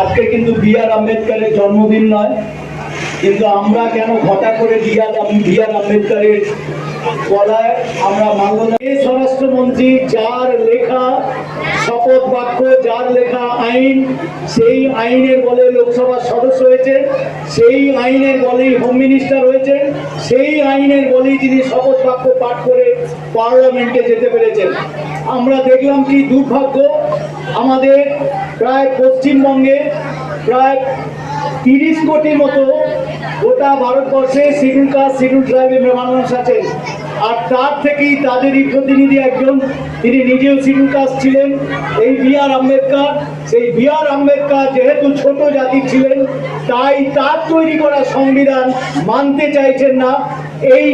আজকে কিন্তু বি আর আম্বেদকরের জন্মদিন নয়, কিন্তু আমরা কেন ঘটা করে বি বি আর আম্বেদকরের গলায় আমরা মানব স্বরাষ্ট্রমন্ত্রী যার লেখা শপথ বাক্য, যার লেখা আইন, সেই আইনের বলে লোকসভার সদস্য হয়েছে, সেই আইনের বলেই হোম মিনিস্টার হয়েছে, সেই আইনের বলেই তিনি শপথ বাক্য পাঠ করে পার্লামেন্টে যেতে পেরেছেন। আমরা দেখলাম কি দুর্ভাগ্য আমাদের প্রায় পশ্চিমবঙ্গে প্রায় তিরিশ কোটি মতো গোটা ভারতবর্ষে শিডিউল কাস্ট শিডিউল ট্রাইবের মানুষ আছেন। আর তার থেকেই তাদেরই প্রতিনিধি একজন, তিনি নিজেও শিডিউল কাস্ট ছিলেন। এই বি আর আম্বেদকর, সেই বি আর আম্বেদকার যেহেতু ছোট জাতি ছিলেন, তাই তার তৈরি করা সংবিধান মানতে চাইছেন না। এই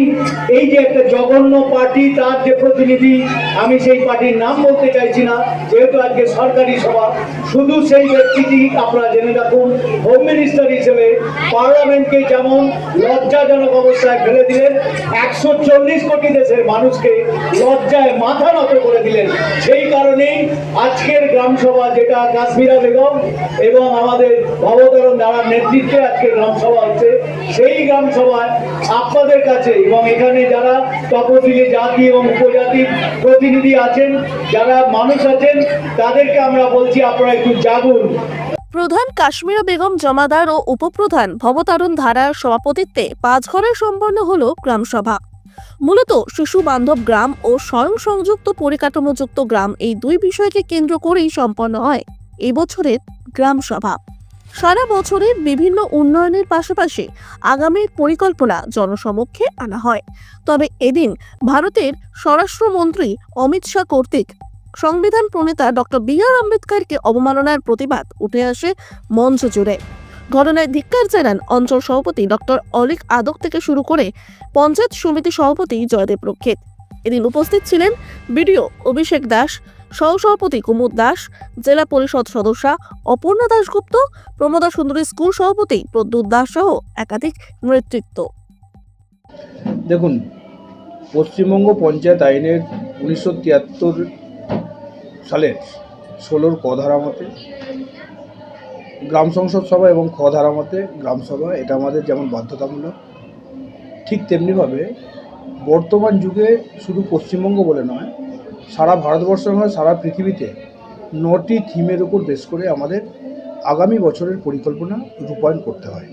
এই যে একটা জঘন্য পার্টি, তার যে প্রতিনিধি, আমি সেই পার্টির নাম বলতে চাইছি না, যেহেতু আজকে সরকারি সভা, শুধু সেই ব্যক্তিটি আপনারা জেনে রাখুন হোম মিনিস্টার হিসেবে পার্লামেন্টকে যেমন লজ্জাজনক অবস্থায় ফেলে দিলেন, একশো চল্লিশ কোটি দেশের মানুষকে লজ্জায় মাথা নত করে দিলেন। সেই কারণেই আজকের গ্রাম সভা যেটা কাশ্মীরা বেগম এবং আমাদের ভবতরণ দ্বারা নেতৃত্বে আজকের গ্রাম সভা হচ্ছে, সেই গ্রাম সভায় আপনাদের কাছে এবং এখানে যারা তপশিলি জাতি এবং উপজাতির প্রতিনিধি আছেন, যারা মানুষ আছেন, তাদেরকে আমরা বলছি আপনারা একটু জাগুন। প্রধান কাশ্মীর বেগম জমাদার ও উপপ্রধান ভবতারণ ধারার সভাপতিত্বে পাঁচ ঘরে সম্পন্ন হল গ্রামসভা। মূলত শিশু বান্ধব গ্রাম ও স্বয়ং সংযুক্ত পরিকাঠামোযুক্ত গ্রাম এই দুই বিষয়কে কেন্দ্র করেই সম্পন্ন হয় এই বছরের গ্রাম সভা সারা বছরের বিভিন্ন উন্নয়নের পাশাপাশি আগামীর পরিকল্পনা জনসমক্ষে আনা হয়। তবে এদিন ভারতের স্বরাষ্ট্রমন্ত্রী অমিত শাহ কর্তৃক সংবিধান প্রণেতা ডক্টর বি আর আম্বেদকরকে অবমাননার প্রতিবাদ উঠে আসে মঞ্চ জুড়ে। ঘটনায় ধিক্কার জানান অঞ্চল সভাপতি ডক্টর অলিক আদক থেকে শুরু করে পঞ্চায়েত সমিতি সভাপতি জয়দেব রক্ষিত। এদিন উপস্থিত ছিলেন বিডিও অভিষেক দাস সহসভাপতি কুমুদ দাস, জেলা পরিষদ সদস্যা অপর্ণা দাশগুপ্ত, প্রমোদা সুন্দরী স্কুল সভাপতি প্রদ্যুৎ দাস সহ একাধিক নেতৃত্ব। দেখুন, পশ্চিমবঙ্গ পঞ্চায়েত আইনের উনিশশো তিয়াত্তর সালের ষোলোর ক ধারা মতে, গ্রাম সংসদ সভা এবং খ ধারা মতে গ্রাম সভা, এটা আমাদের যেমন বাধ্যতামূলক, ঠিক তেমনিভাবে বর্তমান যুগে শুধু পশ্চিমবঙ্গ বলে নয় সারা ভারতবর্ষ এবং সারা পৃথিবীতে নটি থিমের উপর বেশ করে আমাদের আগামী বছরের পরিকল্পনা রূপায়ণ করতে হয়।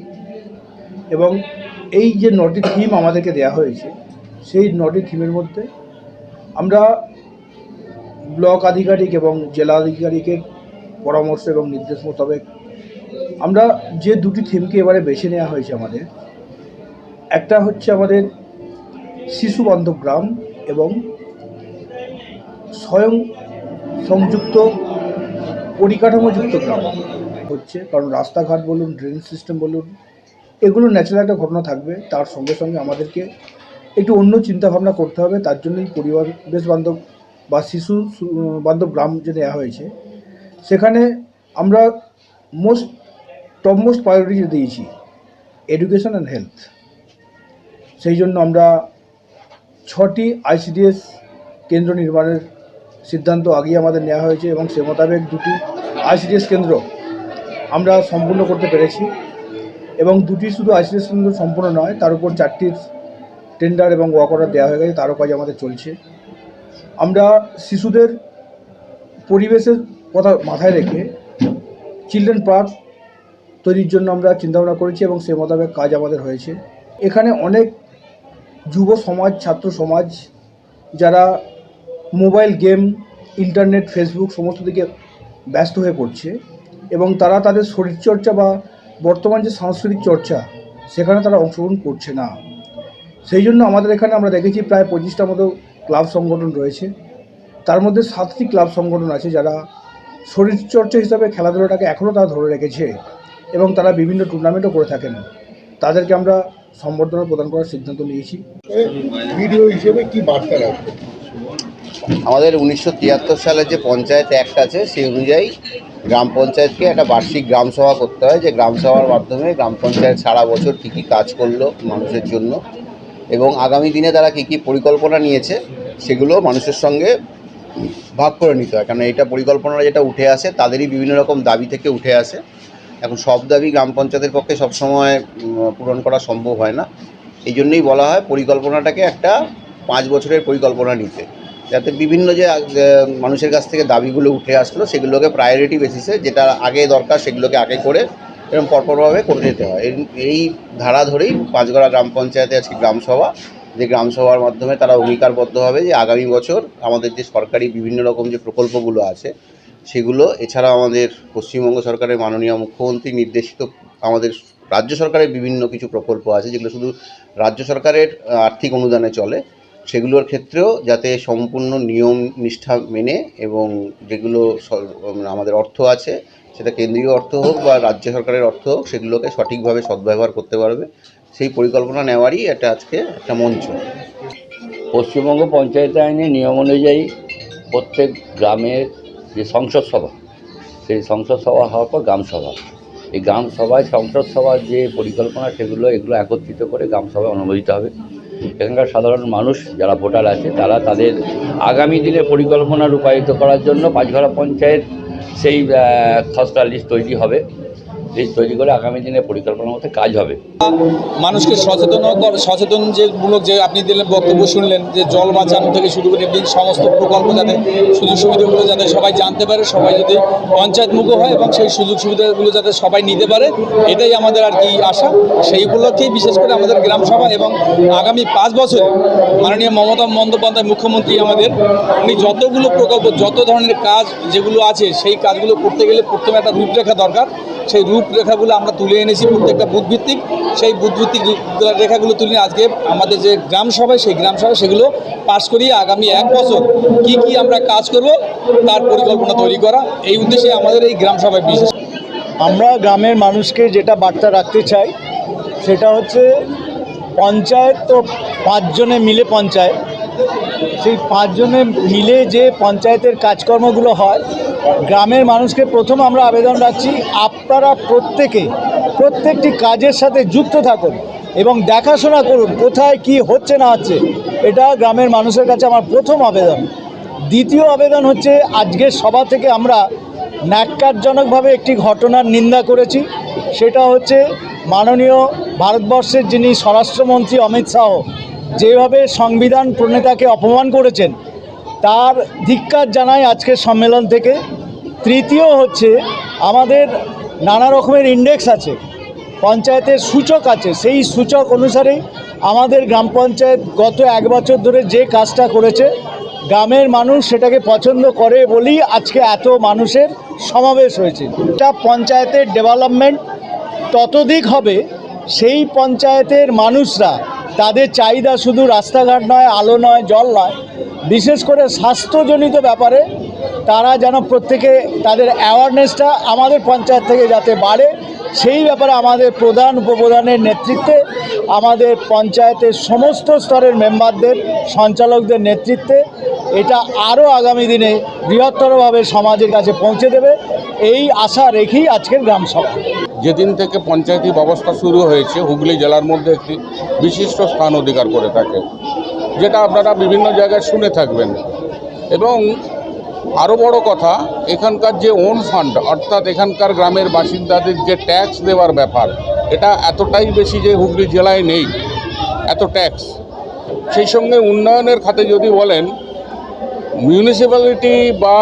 এবং এই যে নটি থিম আমাদেরকে দেয়া হয়েছে, সেই নটি থিমের মধ্যে আমরা ব্লক আধিকারিক এবং জেলা আধিকারিকের পরামর্শ এবং নির্দেশ মোতাবেক আমরা যে দুটি থিমকে এবারে বেছে নেওয়া হয়েছে আমাদের, একটা হচ্ছে আমাদের শিশু বান্ধব গ্রাম এবং স্বয়ং সংযুক্ত, পরিকাঠামোযুক্ত গ্রাম হচ্ছে। কারণ রাস্তাঘাট বলুন ড্রেনেজ সিস্টেম বলুন, এগুলো ন্যাচারাল একটা ঘটনা থাকবে। তার সঙ্গে সঙ্গে আমাদেরকে একটু অন্য চিন্তা ভাবনা করতে হবে। তার জন্যই পরিবার বেশ বান্ধব বা শিশু, বান্ধব গ্রাম যে নেওয়া হয়েছে, সেখানে আমরা মোস্ট টপ মোস্ট প্রায়োরিটি দিয়েছি এডুকেশন অ্যান্ড হেলথ সেই জন্য আমরা ছটি আইসিডিএস কেন্দ্র নির্মাণের সিদ্ধান্ত আগেই আমাদের নেওয়া হয়েছে এবং সে মোতাবেক দুটি আইসিডিএস কেন্দ্র আমরা সম্পূর্ণ করতে পেরেছি এবং দুটি শুধু আইসিডিএস কেন্দ্র সম্পূর্ণ নয়, তার উপর চারটি টেন্ডার এবং ওয়াক অর্ডার দেওয়া হয়ে গেছে তারও কাজ আমাদের চলছে। আমরা শিশুদের পরিবেশের কথা মাথায় রেখে চিলড্রেন পার্ক তৈরির জন্য আমরা চিন্তাভাবনা করেছি এবং সে মোতাবেক কাজ আমাদের হয়েছে। এখানে অনেক যুব সমাজ, ছাত্র সমাজ যারা মোবাইল গেম, ইন্টারনেট, ফেসবুক সমস্ত দিকে ব্যস্ত হয়ে পড়ছে এবং তারা তাদের শরীরচর্চা বা বর্তমান যে সাংস্কৃতিক চর্চা, সেখানে তারা অংশগ্রহণ করছে না। সেই জন্য আমাদের এখানে আমরা দেখেছি প্রায় পঁচিশটা মতো ক্লাব সংগঠন রয়েছে। তার মধ্যে সাতটি ক্লাব সংগঠন আছে যারা শরীরচর্চা হিসাবে খেলাধুলাটাকে এখনও তারা ধরে রেখেছে এবং তারা বিভিন্ন টুর্নামেন্টও করে থাকেন। তাদেরকে আমরা সম্বর্ধনা প্রদান করার সিদ্ধান্ত নিয়েছি। ভিডিও হিসেবে কি বার্তা রাখবে আমাদের উনিশশো সালের যে পঞ্চায়েত অ্যাক্ট আছে, সেই অনুযায়ী গ্রাম পঞ্চায়েতকে একটা বার্ষিক গ্রাম সভা করতে হয়, যে গ্রাম সভার মাধ্যমে গ্রাম পঞ্চায়েত সারা বছর কী কী কাজ করল মানুষের জন্য এবং আগামী দিনে তারা কী কী পরিকল্পনা নিয়েছে, সেগুলো মানুষের সঙ্গে ভাগ করে নিতে হয়। কারণ এটা পরিকল্পনা যেটা উঠে আসে, তাদেরই বিভিন্ন রকম দাবি থেকে উঠে আসে। এখন সব দাবি গ্রাম পঞ্চায়েতের পক্ষে সবসময় পূরণ করা সম্ভব হয় না। এই জন্যই বলা হয় পরিকল্পনাটাকে একটা পাঁচ বছরের পরিকল্পনা নিতে। যাতে বিভিন্ন যে মানুষের কাছ থেকে দাবিগুলো উঠে আসলো, সেগুলোকে প্রায়োরিটি বেসিসে যেটা আগে দরকার সেগুলোকে আগে করে এরকম পরপরভাবে করে যেতে হয়। এই- এই ধারা ধরেই পাঁচগড়া গ্রাম পঞ্চায়েতে আজকে গ্রামসভা যে গ্রামসভার মাধ্যমে তারা অঙ্গীকারবদ্ধ হবে যে আগামী বছর আমাদের যে সরকারি বিভিন্ন রকম যে প্রকল্পগুলো আছে, সেগুলো এছাড়া আমাদের পশ্চিমবঙ্গ সরকারের মাননীয় মুখ্যমন্ত্রী নির্দেশিত আমাদের রাজ্য সরকারের বিভিন্ন কিছু প্রকল্প আছে, যেগুলো শুধু রাজ্য সরকারের, আর্থিক অনুদানে চলে। সেগুলোর ক্ষেত্রেও যাতে সম্পূর্ণ নিয়ম নিষ্ঠা মেনে এবং যেগুলো মানে আমাদের অর্থ আছে, সেটা কেন্দ্রীয় অর্থ হোক বা রাজ্য সরকারের অর্থ হোক, সেগুলোকে সঠিকভাবে সদ্ব্যবহার করতে পারবে। সেই পরিকল্পনা নেওয়ারই এটা আজকে একটা মঞ্চ। পশ্চিমবঙ্গ পঞ্চায়েত আইনে নিয়ম অনুযায়ী প্রত্যেক গ্রামের যে সংসদ সভা, সেই সংসদ সভা হওয়ার পর গ্রাম সভা। এই গ্রাম সভায়, সংসদ সভার যে পরিকল্পনা, সেগুলো, এগুলো একত্রিত করে গ্রাম সভায় অনুমোদিত হবে। এখানকার সাধারণ মানুষ যারা ভোটার আছে, তারা তাদের আগামী দিনে পরিকল্পনা রূপায়িত করার জন্য পাঁচঘরা পঞ্চায়েত সেই খসড়া লিস্ট তৈরি হবে। লিস্ট তৈরি করে আগামী দিনে পরিকল্পনা মতো কাজ হবে। মানুষকে সচেতন সচেতন যে মূলক যে আপনি দিলেন বক্তব্য শুনলেন, যে জল বাঁচানো থেকে শুরু করে এই সমস্ত প্রকল্প যাতে সুযোগ সুবিধাগুলো যাতে সবাই জানতে পারে, সবাই যদি পঞ্চায়েতমুখ হয় এবং সেই সুযোগ সুবিধাগুলো যাতে সবাই নিতে পারে, এটাই আমাদের আর কি আশা। সেই উপলক্ষেই বিশেষ করে আমাদের গ্রাম সভা এবং আগামী পাঁচ বছর মাননীয় মমতা বন্দ্যোপাধ্যায় মুখ্যমন্ত্রী আমাদের, উনি যতগুলো প্রকল্প, যত ধরনের কাজ যেগুলো আছে, সেই কাজগুলো করতে গেলে প্রথমে একটা রূপরেখা দরকার। সেই রূপরেখাগুলো আমরা তুলে এনেছি প্রত্যেকটা বুথভিত্তিক। সেই বুথভিত্তিক রেখাগুলো তুলে আজকে আমাদের যে গ্রাম সভায়, সেই গ্রাম সভায় সেগুলো পাশ করিয়ে আগামী এক বছর কি কি আমরা কাজ করব তার পরিকল্পনা তৈরি করা, এই উদ্দেশ্যে আমাদের এই গ্রাম সভায় বিশেষ। আমরা গ্রামের মানুষকে যেটা বার্তা রাখতে চাই, সেটা হচ্ছে পঞ্চায়েত তো পাঁচজনে মিলে পঞ্চায়েত। সেই পাঁচজনে মিলে যে পঞ্চায়েতের কাজকর্মগুলো হয়, গ্রামের মানুষকে প্রথম আমরা আবেদন রাখছি, আপনারা প্রত্যেকে, প্রত্যেকটি কাজের সাথে যুক্ত থাকুন এবং দেখাশোনা করুন কোথায় কি হচ্ছে না হচ্ছে। এটা গ্রামের মানুষের কাছে আমার প্রথম আবেদন। দ্বিতীয় আবেদন হচ্ছে আজকের সভা থেকে আমরা ন্যাক্কারজনকভাবে একটি ঘটনার নিন্দা করেছি। সেটা হচ্ছে মাননীয় ভারতবর্ষের যিনি স্বরাষ্ট্রমন্ত্রী অমিত শাহ যেভাবে সংবিধান প্রণেতাকে অপমান করেছেন, তার ধিক্কার জানাই আজকের সম্মেলন থেকে। তৃতীয় হচ্ছে, আমাদের নানা রকমের ইন্ডেক্স আছে, পঞ্চায়েতের সূচক আছে, সেই সূচক অনুসারে আমাদের গ্রাম পঞ্চায়েত গত এক বছর ধরে যে কাজটা করেছে, গ্রামের মানুষ সেটাকে পছন্দ করে বলেই আজকে এত মানুষের সমাবেশ হয়েছে। এটা পঞ্চায়েতের ডেভেলপমেন্ট ততোধিক হবে সেই পঞ্চায়েতের মানুষরা তাদের চাহিদা শুধু রাস্তাঘাট নয়, আলো নয়, জল নয়। বিশেষ করে স্বাস্থ্যজনিত ব্যাপারে তারা যেন প্রত্যেকে তাদের অ্যাওয়ারনেসটা আমাদের পঞ্চায়েত থেকে যাতে বাড়ে, সেই ব্যাপারে আমাদের প্রধান উপপ্রধানের নেতৃত্বে আমাদের পঞ্চায়েতের সমস্ত স্তরের মেম্বারদের, সঞ্চালকদের নেতৃত্বে এটা আরও আগামী দিনে বৃহত্তরভাবে সমাজের কাছে পৌঁছে দেবে। এই আশা রেখেই আজকের গ্রাম সভা। যেদিন থেকে পঞ্চায়েতি ব্যবস্থা শুরু হয়েছে, হুগলি জেলার মধ্যে একটি বিশিষ্ট স্থান অধিকার করে থাকে, যেটা আপনারা বিভিন্ন জায়গায় শুনে থাকবেন। এবং আরও বড় কথা, এখানকার যে ওন ফান্ড অর্থাৎ এখানকার গ্রামের বাসিন্দাদের যে ট্যাক্স দেওয়ার ব্যাপার, এটা এতটাই বেশি যে হুগলি জেলায় নেই, এত ট্যাক্স সেই সঙ্গে উন্নয়নের খাতে যদি বলেন মিউনিসিপ্যালিটি বা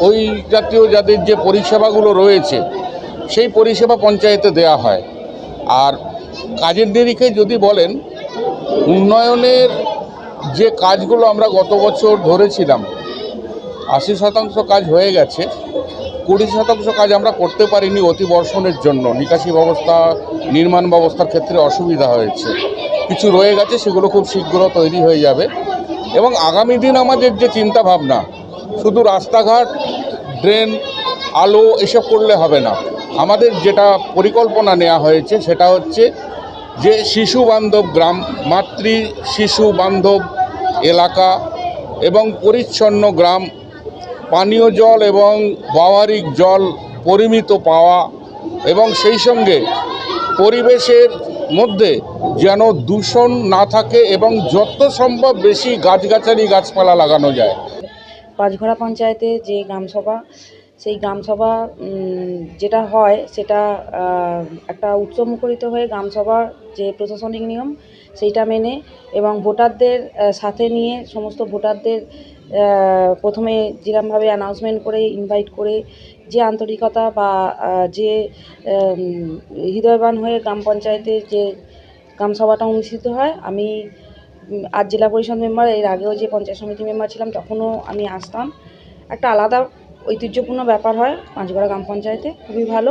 ওই জাতীয় যাদের যে পরিষেবাগুলো রয়েছে, সেই পরিষেবা পঞ্চায়েতে দেয়া হয়। আর কাজের নিরিখে যদি বলেন, উন্নয়নের যে কাজগুলো আমরা গত বছর ধরেছিলাম, আশি শতাংশ কাজ হয়ে গেছে, কুড়ি শতাংশ কাজ আমরা করতে পারিনি অতি বর্ষণের জন্য। নিকাশি ব্যবস্থা, নির্মাণ ব্যবস্থার ক্ষেত্রে অসুবিধা হয়েছে। কিছু রয়ে গেছে, সেগুলো খুব শীঘ্র তৈরি হয়ে যাবে। এবং আগামী দিন আমাদের যে চিন্তা ভাবনা শুধু রাস্তাঘাট, ড্রেন, আলো এসব করলে হবে না। আমাদের যেটা পরিকল্পনা নেওয়া হয়েছে সেটা হচ্ছে যে শিশু বান্ধব গ্রাম, মাতৃ শিশু বান্ধব এলাকা এবং পরিচ্ছন্ন গ্রাম, পানীয় জল এবং ব্যবহারিক জল পরিমিত পাওয়া এবং সেই সঙ্গে পরিবেশের মধ্যে যেন দূষণ না থাকে এবং যত সম্ভব বেশি গাছগাছালি গাছপালা লাগানো যায়। পাঁচঘোড়া পঞ্চায়েতে যে গ্রামসভা, সেই গ্রামসভা যেটা হয় সেটা একটা একটা উৎসবমুখরিত হয়ে গ্রামসভার যে প্রশাসনিক নিয়ম সেইটা মেনে এবং ভোটারদের সাথে নিয়ে সমস্ত ভোটারদের প্রথমে যেরকমভাবে অ্যানাউন্সমেন্ট করে ইনভাইট করে যে আন্তরিকতা বা যে হৃদয়বান হয়ে গ্রাম পঞ্চায়েতে যে গ্রামসভাটা অনুষ্ঠিত হয়, আমি আজ জেলা পরিষদ মেম্বার, এর আগেও যে পঞ্চায়েত সমিতি মেম্বার ছিলাম, তখনও আমি আসতাম। একটা আলাদা ঐতিহ্যপূর্ণ ব্যাপার হয়, পাঁচগড়া গ্রাম পঞ্চায়েতে, খুবই ভালো।